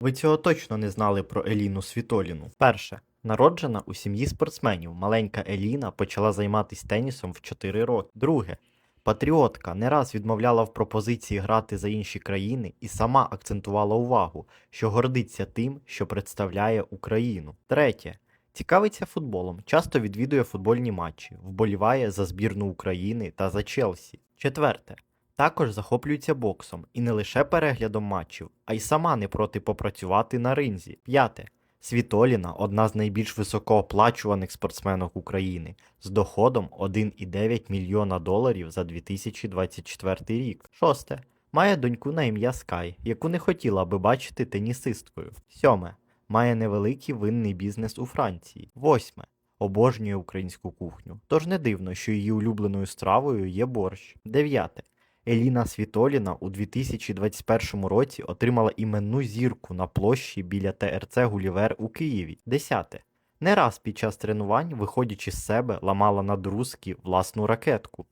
Ви цього точно не знали про Еліну Світоліну. Перше. Народжена у сім'ї спортсменів, маленька Еліна почала займатися тенісом в 4 роки. Друге. Патріотка не раз відмовляла в пропозиції грати за інші країни і сама акцентувала увагу, що гордиться тим, що представляє Україну. Третє. Цікавиться футболом, часто відвідує футбольні матчі, вболіває за збірну України та за Челсі. Четверте. Також захоплюється боксом і не лише переглядом матчів, а й сама не проти попрацювати на ринзі. П'яте. Світоліна одна з найбільш високооплачуваних спортсменок України з доходом 1,9 мільйона доларів за 2024 рік. Шосте. Має доньку на ім'я Скай, яку не хотіла би бачити тенісисткою. Сьоме. Має невеликий винний бізнес у Франції. Восьме. Обожнює українську кухню. Тож не дивно, що її улюбленою стравою є борщ. Дев'яте. Еліна Світоліна у 2021 році отримала іменну зірку на площі біля ТРЦ Гулівер у Києві. Десяте. Не раз під час тренувань, виходячи з себе, ламала надрузки власну ракетку.